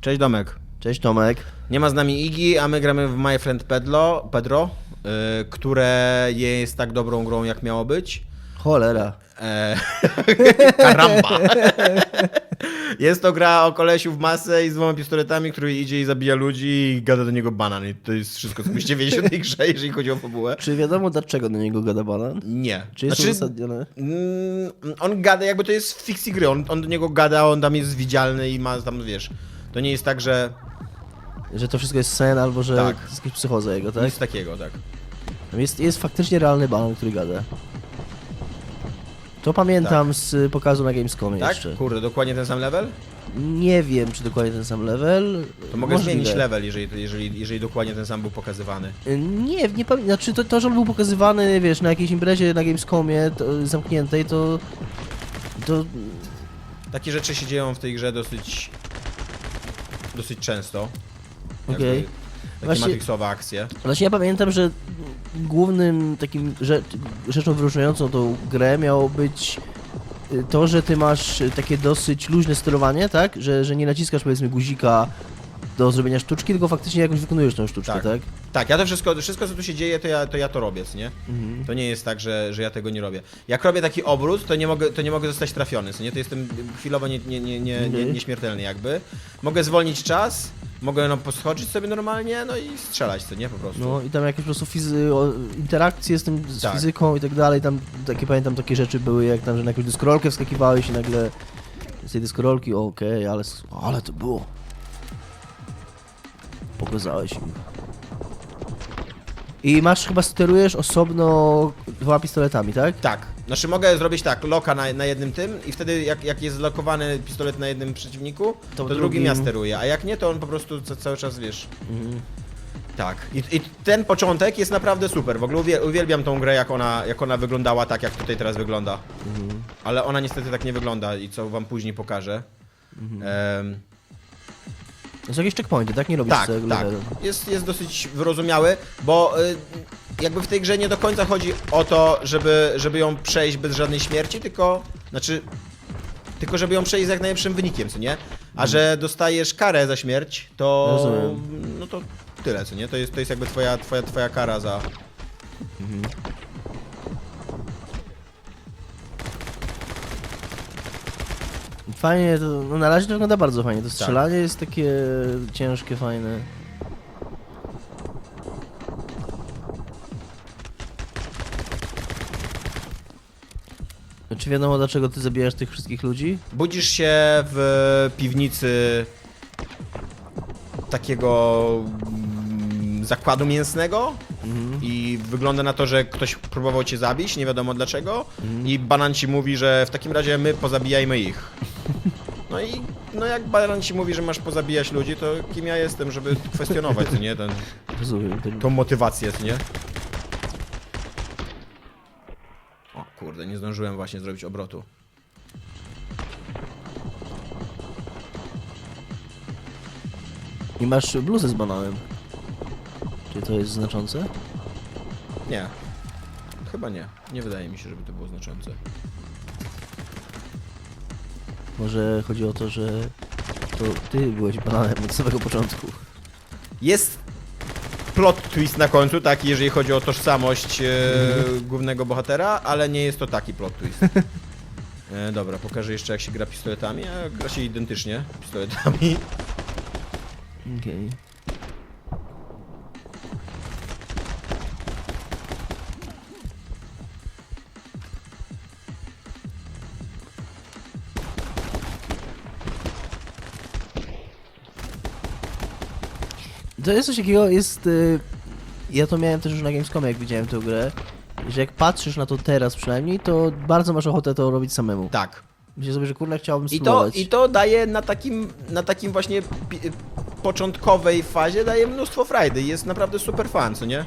Cześć Domek. Cześć Tomek. Nie ma z nami Igi, a my gramy w My Friend Pedro, Pedro y, które jest tak dobrą grą, jak miało być. Cholera. E, karamba. jest to gra o kolesiu w masę i z dwoma pistoletami, który idzie i zabija ludzi i gada do niego banan. I to jest wszystko, co musicie wiedzieć o tej grze, jeżeli chodzi o fabułę. Czy wiadomo dlaczego do niego gada banan? Nie. Czy jest Znaczy, to uzasadnione? Mm, on gada, jakby to jest w fikcji gry, on, on do niego gada, on tam jest widzialny i ma tam, wiesz, to nie jest tak, że Że to wszystko jest sen albo że Tak. jest jakaś psychoza jego, tak? nic takiego, tak. Jest, jest faktycznie realny banan, który gada. To pamiętam z pokazu na Gamescomie Tak? jeszcze. Kurde, dokładnie ten sam level? Nie wiem, czy dokładnie ten sam level. To mogę Możliwe. zmienić level, jeżeli, jeżeli, jeżeli dokładnie ten sam był pokazywany. Y, Nie, nie pamiętam. Znaczy to, to, że on był pokazywany, wiesz, na jakiejś imprezie na Gamescomie to, zamkniętej, to... To... Takie rzeczy się dzieją w tej grze dosyć dosyć często. Okej. Jakby Takie Właśnie- matrixowe akcje. Właśnie ja pamiętam, że głównym takim rze rzeczą wyróżniającą tą grę miało być y, to, że ty masz y, takie dosyć luźne sterowanie, tak? Że, że nie naciskasz powiedzmy guzika do zrobienia sztuczki, tylko faktycznie jakoś wykonujesz tą sztuczkę, Tak. tak? Tak, ja to wszystko, wszystko co tu się dzieje, to ja to, ja to robię, co nie? Mhm. To nie jest tak, że, że ja tego nie robię. Jak robię taki obrót, to nie mogę, to nie mogę zostać trafiony, co nie? To jestem chwilowo nie, nie, nie, nie, nie, Mhm. nieśmiertelny jakby. Mogę zwolnić czas, mogę no, poschodzić sobie normalnie, no i strzelać, co nie? Po prostu. No i tam jakieś po prostu fizy o, interakcje z tym, z Tak. fizyką i tak dalej, tam takie pamiętam takie rzeczy były, jak tam, że na jakąś dyskorolkę wskakiwałeś i nagle z tej dyskorolki, okej, ale, s- ale to było. Pokazałeś im. I masz, chyba sterujesz osobno dwoma pistoletami, tak? Tak. Znaczy mogę zrobić tak, loka na, na jednym tym i wtedy jak, jak jest zlokowany pistolet na jednym przeciwniku, to, To drugim drugim- ja steruję, a jak nie, to on po prostu ca- cały czas, wiesz... Mhm. Tak. I, I ten początek jest naprawdę super. W ogóle uwiel- uwielbiam tą grę, jak ona, jak ona wyglądała tak, jak tutaj teraz wygląda. Mhm. Ale ona niestety tak nie wygląda i co wam później pokażę. To są jakieś checkpointy, tak? Nie robisz tak, całego tak. levelu. Jest, jest dosyć wyrozumiały, bo y, jakby w tej grze nie do końca chodzi o to, żeby, żeby ją przejść bez żadnej śmierci, tylko, znaczy, tylko żeby ją przejść z jak najlepszym wynikiem, co nie? A że dostajesz karę za śmierć, to, Rozumiem. no to tyle, co nie? To jest, to jest jakby twoja, twoja, twoja kara za... Fajnie, to, no na razie to wygląda bardzo fajnie. To Tak. strzelanie jest takie ciężkie, fajne. Czy wiadomo dlaczego ty zabijasz tych wszystkich ludzi? Budzisz się w piwnicy takiego mm, zakładu mięsnego Mhm. i wygląda na to, że ktoś próbował cię zabić, nie wiadomo dlaczego Mhm. i banan ci mówi, że w takim razie my pozabijajmy ich. No i no jak banan ci mówi, że masz pozabijać ludzi, to kim ja jestem, żeby kwestionować, co nie, ten, Rozumiem. To... tą motywację, co nie? O kurde, nie zdążyłem właśnie zrobić obrotu. I masz bluzę z bananem. Czy to jest znaczące? Nie. Chyba nie. Nie wydaje mi się, żeby to było znaczące. Może chodzi o to, że to ty byłeś bananem od samego początku. Jest plot twist na końcu, taki, jeżeli chodzi o tożsamość e, głównego bohatera, ale nie jest to taki plot twist. E, dobra, pokażę jeszcze jak się gra pistoletami, a gra się identycznie pistoletami. Okej. To jest coś takiego, jest... Y, ja to miałem też już na Gamescomie, jak widziałem tę grę, że jak patrzysz na to teraz przynajmniej, to bardzo masz ochotę to robić samemu. Tak. Myślę sobie, że kurna chciałbym I to, spróbować. I to daje na takim, na takim właśnie pi- początkowej fazie daje mnóstwo frajdy. Jest naprawdę super fan, co nie?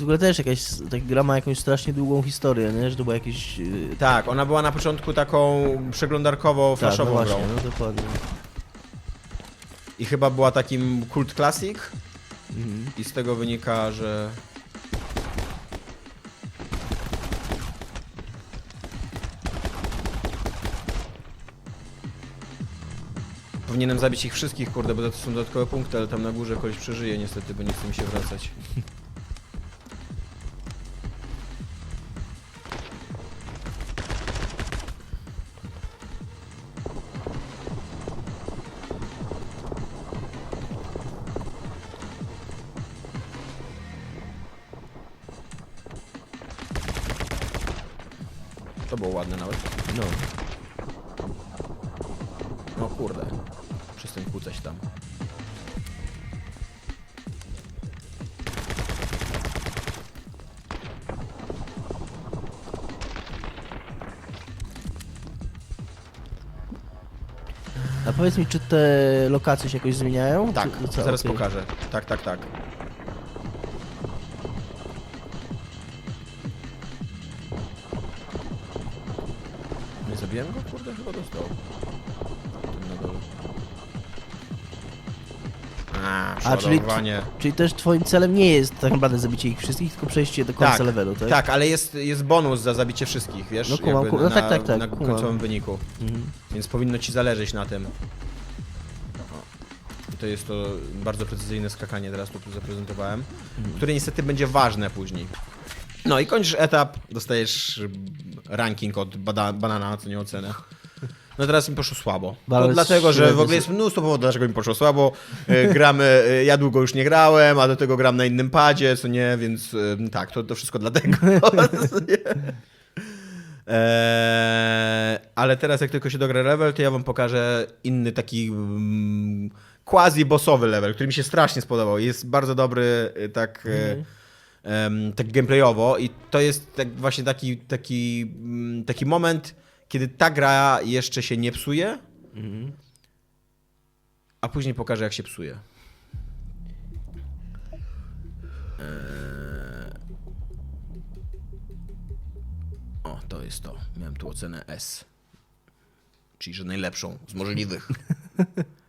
w ogóle też jakaś, tak gra ma jakąś strasznie długą historię, nie? Że to była jakiś... Y, tak, ona była na początku taką przeglądarkowo-flashową tak, no właśnie, grą. no dokładnie. I chyba była takim kult classic. Mhm. I z tego wynika, że... Powinienem zabić ich wszystkich, kurde, bo to są dodatkowe punkty, ale tam na górze ktoś przeżyje niestety, bo nie chce mi się wracać. To było ładne nawet. No. No kurde. Przestań kłócać tam. A powiedz mi, czy te lokacje się jakoś zmieniają? Tak, czy, co? zaraz Okej. pokażę. Tak, tak, tak. Nie zabiłem go? Kurde, chyba dostał. A, A, czyli- przeładowanie. Czyli też twoim celem nie jest tak naprawdę zabicie ich wszystkich, tylko przejście do końca Tak, levelu, tak? Tak, ale jest, jest bonus za zabicie wszystkich, wiesz? No kumam, jakby kumam. No na, tak, tak, tak, Na kumam. końcowym wyniku. Mhm. Więc powinno ci zależeć na tym. O. I To jest to bardzo precyzyjne skakanie, teraz to tu zaprezentowałem, Mhm. które niestety będzie ważne później. No i kończysz etap, dostajesz ranking od bada, banana, co nie ocenę. No teraz mi poszło słabo. To dlatego, że w ogóle jest mnóstwo powodów, dlaczego mi poszło słabo. E, Gramy, e, ja długo już nie grałem, a do tego gram na innym padzie, co nie, więc e, tak, to, to wszystko dlatego. Eee, ale teraz jak tylko się dogra level, to ja wam pokażę inny taki mm, quasi-bossowy level, który mi się strasznie spodobał. Jest bardzo dobry tak, Mhm. Tak gameplayowo i to jest tak właśnie taki, taki, mm, taki moment, kiedy ta gra jeszcze się nie psuje, Mhm. a później pokażę jak się psuje. Eee, O, to jest to. Miałem tu ocenę S. Czyli, że najlepszą z możliwych.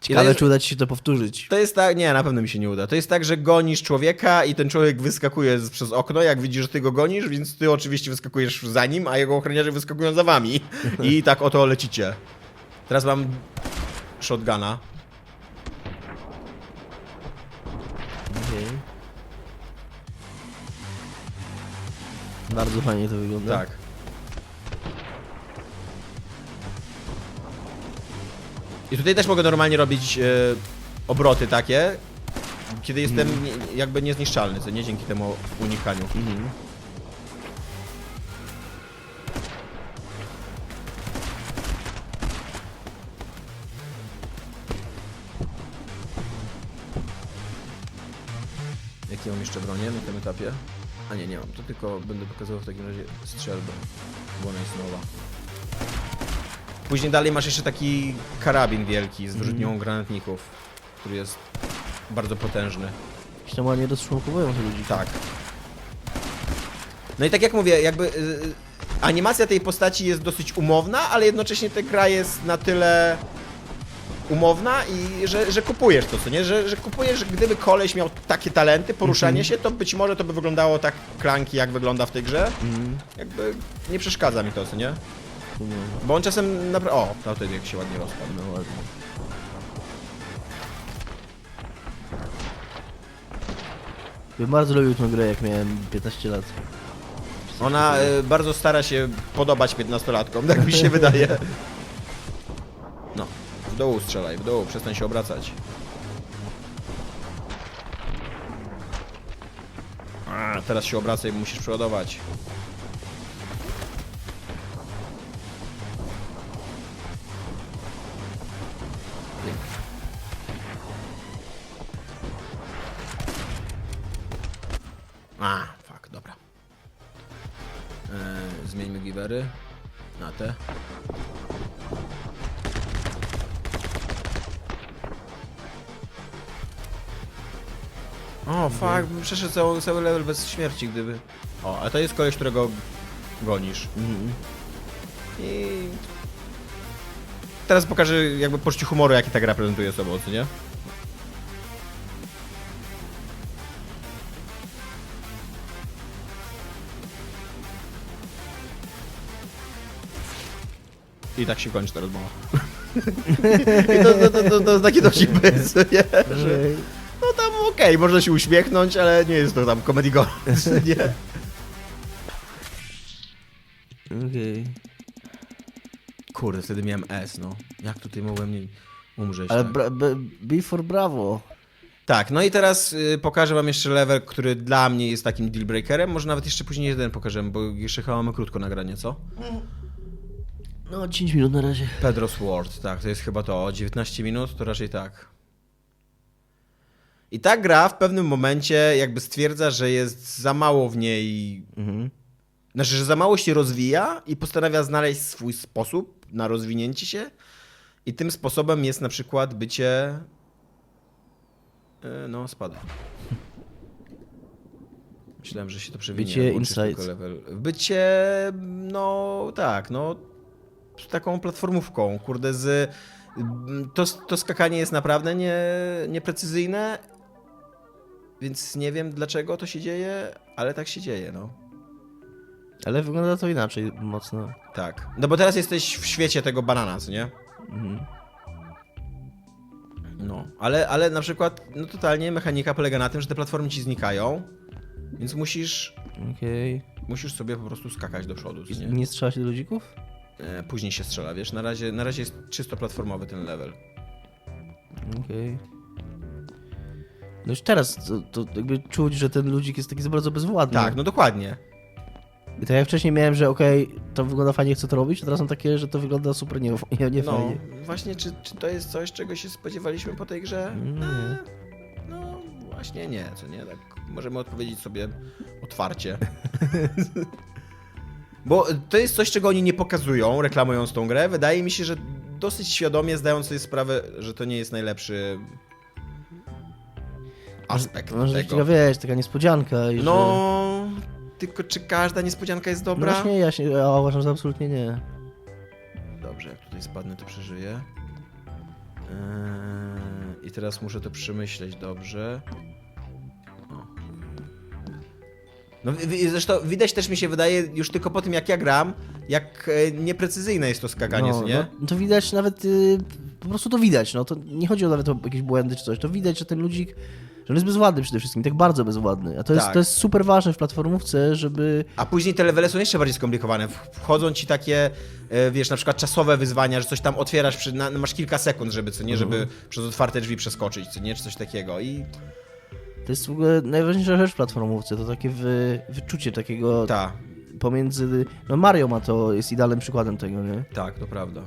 Ciekawe, jest- czy uda ci się to powtórzyć. To jest tak, nie, na pewno mi się nie uda. To jest tak, że gonisz człowieka i ten człowiek wyskakuje z, przez okno, jak widzisz, że ty go gonisz, więc ty oczywiście wyskakujesz za nim, a jego ochroniarze wyskakują za wami. I tak oto lecicie. Teraz mam shotguna. Okej. Bardzo fajnie to wygląda. Tak. I tutaj też mogę normalnie robić e, obroty takie, kiedy jestem nie, jakby niezniszczalny, co nie dzięki temu unikaniu. Mhm. Jakie mam jeszcze bronię na tym etapie? A nie, nie mam. To tylko będę pokazywał w takim razie strzelbę, bo ona jest nowa. Później dalej masz jeszcze taki karabin wielki z wyrzutnią granatników, który jest bardzo potężny. Tam ładnie rozczłonkowują ludzi. Tak. No i tak jak mówię, jakby y, y, animacja tej postaci jest dosyć umowna, ale jednocześnie ta gra jest na tyle umowna i że, że kupujesz to, co nie? Że, że kupujesz, gdyby koleś miał takie talenty, poruszanie się, to być może to by wyglądało tak klanki, jak wygląda w tej grze. Mhm. Jakby nie przeszkadza mi to, co nie? Kumam. Bo on czasem naprawdę... O, to wtedy jak się ładnie rozpadł. No ładnie. Bym bardzo lubił tę grę, jak miałem 15 lat. Ona y, bardzo stara się podobać 15-latkom, tak mi się wydaje. No, w dołu strzelaj, w dołu, przestań się obracać. A, teraz się obracaj, bo musisz przeładować. O, fuck, bym przeszedł cały, cały level bez śmierci, gdyby... O, a to jest koleś, którego gonisz. Mhm. I... Teraz pokażę jakby poczucie humoru, jaki ta gra prezentuje sobą, co nie? I tak się kończy ta rozmowa. I to, to, to, to, to taki dowcip jest, nie? Że, okej, można się uśmiechnąć, ale nie jest to tam comedy gold, nie? Okej. Kurde, wtedy miałem S, no. Jak tutaj mogłem nie umrzeć, Ale tak? bra- b- B for Bravo. Tak, no i teraz y, pokażę wam jeszcze level, który dla mnie jest takim deal breakerem. Może nawet jeszcze później jeden pokażemy, bo jeszcze chyba mamy krótko nagranie, co? No, 10 minut na razie. Pedro Sword, tak, to jest chyba to. 19 minut, to raczej tak. I ta gra w pewnym momencie jakby stwierdza, że jest za mało w niej. Mhm. Znaczy, że za mało się rozwija i postanawia znaleźć swój sposób na rozwinięcie się. I tym sposobem jest na przykład bycie. e, No, spada. Myślałem, że się to przewinie. Bycie insight. Bycie, no tak, no taką platformówką, kurde, z... To, to skakanie jest naprawdę nie, nieprecyzyjne, więc nie wiem dlaczego to się dzieje, ale tak się dzieje, no. Ale wygląda to inaczej mocno. Tak. No bo teraz jesteś w świecie tego banana, co nie? Mhm. No, ale, ale na przykład, no totalnie mechanika polega na tym, że te platformy ci znikają, więc musisz, Okej. musisz sobie po prostu skakać do przodu, nie? Nie strzela się do ludzików? E, Później się strzela, wiesz, na razie, na razie jest czysto platformowy ten level. Okej. No już teraz to, to jakby czuć, że ten ludzik jest taki za bardzo bezwładny. Tak, no dokładnie. I tak jak wcześniej miałem, że okej, to wygląda fajnie, chcę to robić, a teraz mam takie, że to wygląda super nie, nie, nie No, fajnie. właśnie, czy, czy to jest coś, czego się spodziewaliśmy po tej grze? Nie. E, No, właśnie nie, co nie? Tak możemy odpowiedzieć sobie otwarcie. Bo to jest coś, czego oni nie pokazują, reklamując tą grę. Wydaje mi się, że dosyć świadomie zdają sobie sprawę, że to nie jest najlepszy aspekt Może tego. taka, wiesz, taka niespodzianka i że... No, tylko czy każda niespodzianka jest No dobra? właśnie, ja, się, ja uważam, że absolutnie nie. Dobrze, jak tutaj spadnę, to przeżyję. Eee, I teraz muszę to przemyśleć dobrze. No zresztą widać też mi się wydaje, już tylko po tym jak ja gram, jak e, nieprecyzyjne jest to skakanie, no, nie? No, to widać nawet, y, po prostu to widać, no to nie chodzi o nawet o jakieś błędy czy coś, to widać, że ten ludzik, że on jest bezwładny przede wszystkim, tak bardzo bezwładny, a to jest, Tak. to jest super ważne w platformówce, żeby, A później te levele są jeszcze bardziej skomplikowane. Wchodzą ci takie, e, wiesz, na przykład czasowe wyzwania, że coś tam otwierasz, przy, na, masz kilka sekund, żeby, co nie, żeby Mhm. przez otwarte drzwi przeskoczyć, co nie, czy coś takiego. I to jest w ogóle najważniejsza rzecz w platformówce, to takie wy, wyczucie takiego ta, pomiędzy, no Mario ma to, jest idealnym przykładem tego, nie? tak, to prawda.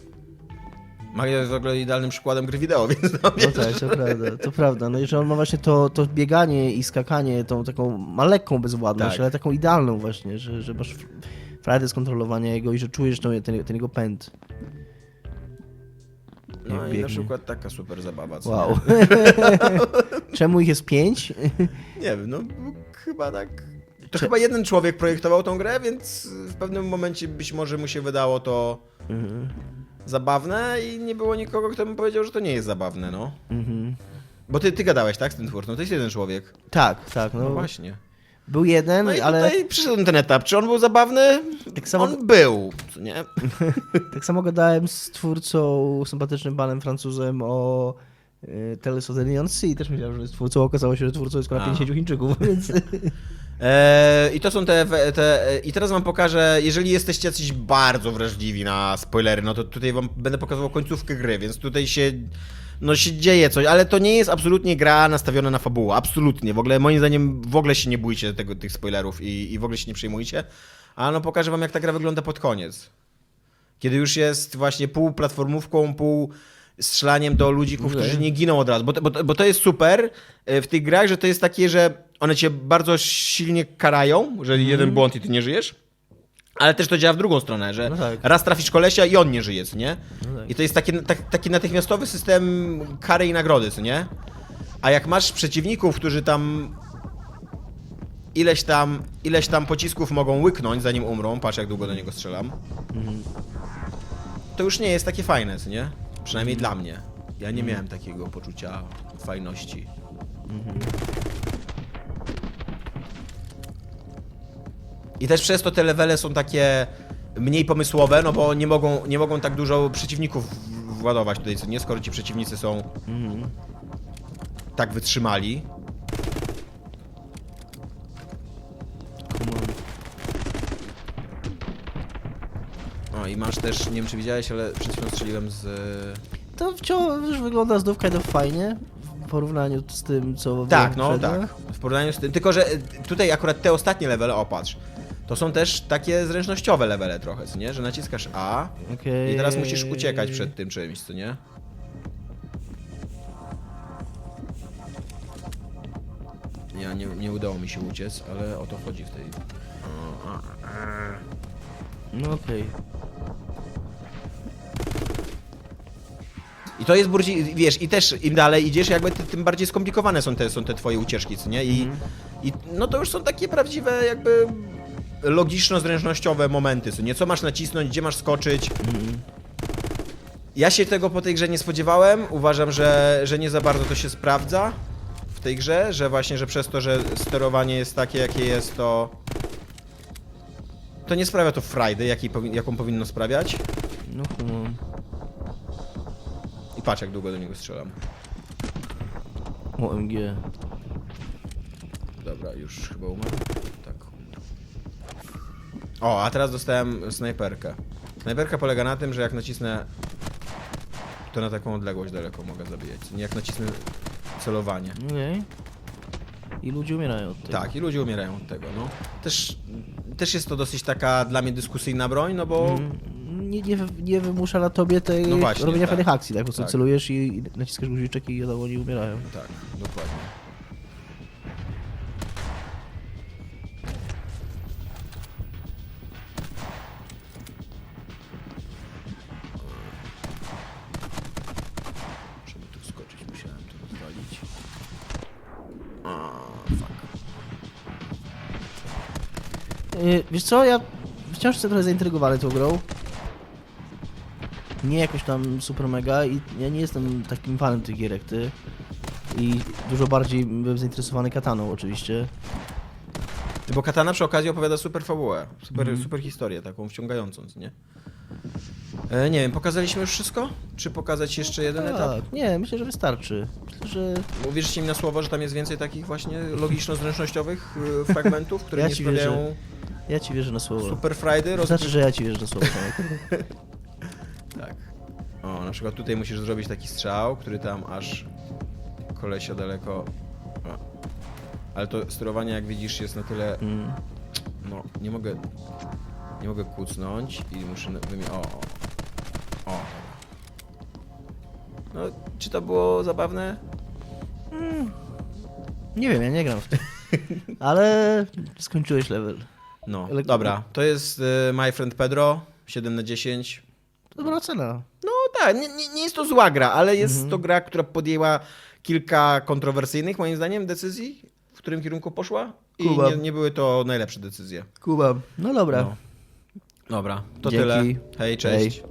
Mario jest w ogóle idealnym przykładem gry wideo, więc no, No tak, to prawda, to prawda. No i że on ma właśnie to, to bieganie i skakanie, tą taką, ma lekką bezwładność, Tak. ale taką idealną właśnie, że, że masz frajdę z kontrolowania jego i że czujesz ten, ten, ten jego pęd. No i na przykład taka super zabawa. Co Wow. Czemu ich jest pięć? Nie? wiem, no chyba tak. To chyba jeden człowiek projektował tą grę, więc w pewnym momencie być może mu się wydało to Mhm, zabawne i nie było nikogo, kto by powiedział, że to nie jest zabawne, no. mhm. Bo ty, ty gadałeś, tak, z tym twórcą? To jest jeden człowiek. Tak, tak, No, no, właśnie. był jeden, No i ale tutaj przyszedł ten etap. Czy on był zabawny? tak samo, On był, co nie? tak samo gadałem z twórcą, sympatycznym panem Francuzem o y, Tales of the Neon Sea też myślałem, że jest twórcą, okazało się, że twórcą jest A. 50 Chińczyków, więc... Eee, I to są te, te. e, I teraz wam pokażę, jeżeli jesteście jacyś bardzo wrażliwi na spoilery, no to tutaj wam będę pokazywał końcówkę gry, więc tutaj się. No się dzieje coś, ale to nie jest absolutnie gra nastawiona na fabułę. Absolutnie. W ogóle moim zdaniem w ogóle się nie bójcie tego, tych spoilerów i, i w ogóle się nie przejmujcie. A no pokażę wam, jak ta gra wygląda pod koniec. Kiedy już jest właśnie pół platformówką, pół strzelaniem do ludzików, Okej. którzy nie giną od razu. Bo, to- bo, bo to jest super e, w tych grach, że to jest takie, że one cię bardzo silnie karają, że jeden błąd i ty nie żyjesz. Ale też to działa w drugą stronę, że No tak. raz trafisz kolesia i on nie żyje, co nie? No tak. I to jest taki, tak, taki natychmiastowy system kary i nagrody, co nie? A jak masz przeciwników, którzy tam ileś tam, ileś tam pocisków mogą łyknąć, zanim umrą, patrz jak długo do niego strzelam, Mhm. to już nie jest takie fajne, co nie? Przynajmniej dla mnie. Ja nie miałem takiego poczucia fajności. I też przez to te levele są takie mniej pomysłowe, no bo nie mogą, nie mogą tak dużo przeciwników władować tutaj, co nie, skoro ci przeciwnicy są Mhm. tak wytrzymali. Come on. O, i masz też, nie wiem czy widziałeś, ale przed chwilą strzeliłem z... To wciąż wygląda znów kind of fajnie w porównaniu z tym, co Tak, było no poprzednio. tak. W porównaniu z tym. Tylko, że y, tutaj akurat te ostatnie levele, opatrz. To są też takie zręcznościowe levele trochę, co nie? Że naciskasz A Okej. i teraz musisz uciekać przed tym czymś, co nie? Ja nie, nie udało mi się uciec, ale o to chodzi w tej. No okej. I to jest bardziej, wiesz, i też im dalej idziesz, jakby ty, tym bardziej skomplikowane są te, są te twoje ucieczki, co nie? I, I no to już są takie prawdziwe jakby logiczno-zręcznościowe momenty, co nie? Co masz nacisnąć, gdzie masz skoczyć. Ja się tego po tej grze nie spodziewałem. Uważam, że, że nie za bardzo to się sprawdza w tej grze, że właśnie, że przez to, że sterowanie jest takie, jakie jest, to to nie sprawia to frajdy, jakiej powi- jaką powinno sprawiać. No on. I patrz, jak długo do niego strzelam. OMG. Dobra, już chyba umarł. O, a teraz dostałem snajperkę. Snajperka polega na tym, że jak nacisnę to na taką odległość daleko mogę zabijać. Nie jak nacisnę celowanie. Okej. I ludzie umierają od tego. Tak, i ludzie umierają od tego, no. Też, też jest to dosyć taka dla mnie dyskusyjna broń, no bo... Mm, Nie, nie, wy- nie wymusza na tobie tej No właśnie, robienia tak. fajnych akcji, tak? Po prostu Tak. celujesz i i naciskasz guziczek i wiadomo, oni umierają. Tak, dokładnie. Yy, wiesz co, ja wciąż jestem trochę zaintrygowany tą grą. Nie jakoś tam super mega i ja nie jestem takim fanem tych gierek, ty. I dużo bardziej byłem zainteresowany kataną oczywiście. Bo Katana przy okazji opowiada super fabułę, super, Mhm. super historię, taką wciągającą, nie? E, nie wiem, pokazaliśmy już wszystko? Czy pokazać jeszcze jeden etap? Tak, nie, myślę, że wystarczy. Myślę, że mi na słowo, że tam jest więcej takich właśnie logiczno-zręcznościowych y, fragmentów, które Ja nie ci wierzę. Ja ci wierzę na słowo. super frajdy. To znaczy, że ja ci wierzę na słowo. Tak. Tak. O, na przykład tutaj musisz zrobić taki strzał, który tam aż kolesia daleko... O. Ale to sterowanie, jak widzisz, jest na tyle... Mm. No, nie mogę... Nie mogę kucnąć i muszę wymi... O, o. O. No, czy to było zabawne? Nie wiem, ja nie gram w to. Ale skończyłeś level. No, dobra. To jest y, My Friend Pedro, 7 na 10. Dobra cena. No tak, nie, nie, nie jest to zła gra, ale jest Mhm. to gra, która podjęła kilka kontrowersyjnych, moim zdaniem, decyzji, w którym kierunku poszła. I nie, nie były to najlepsze decyzje. Kuba. No dobra. No. Dobra, to Dzięki. tyle. Hej, cześć. Hej.